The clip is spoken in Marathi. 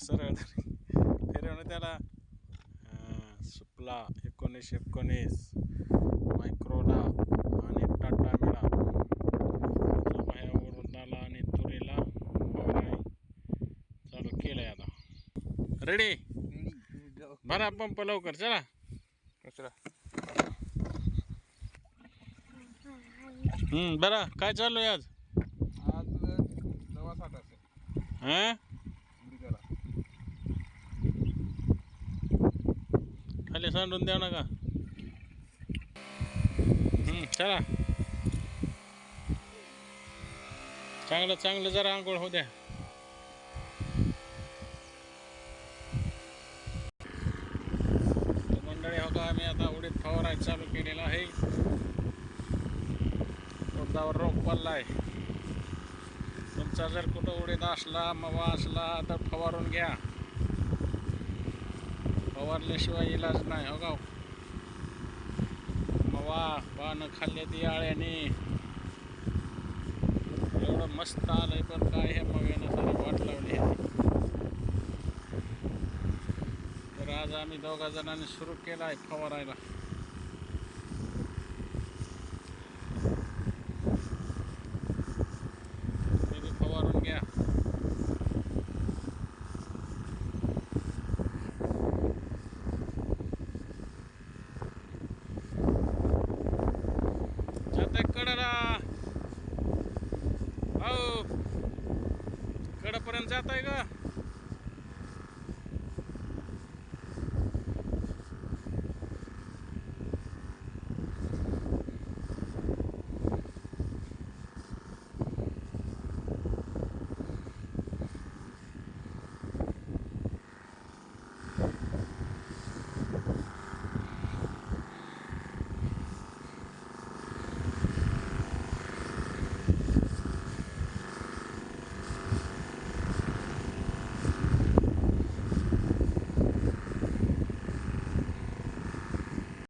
सरळ फिरवणं त्याला सुपला एकोणीस एकोणीस मायक्रोला आणि टाटा मिळा. वृंदाला आणि तुरीला चालू केलंय आता. रेडी भरा पंप लवकर चला. कचरा. बरं काय चालू आहे आज? आज दवा साठ हां खाली सांडून द्या नका. चला. चांगलं चांगलं जरा आंघोळ होऊ द्या. मंडळी हो का आम्ही आता उडीत फवारायला चालू केलेला आहे. उडदावर रोग पडला आहे तुमचा जर कुठं उडीत असला मवा असला तर फवारून घ्या. फवारल्याशिवाय इलाज नाही हो गाव. मवा पानं खाल्ले ती आळ्याने. एवढं मस्त आलंय पण काय हे मव्यानं सारी वाट लावली आहे. तर आज आम्ही दोघा जणांनी सुरू केला आहे फवारायला तुम्ही बी फवारून घ्या जाते कडला हो कडपर्यंत जात आहे का?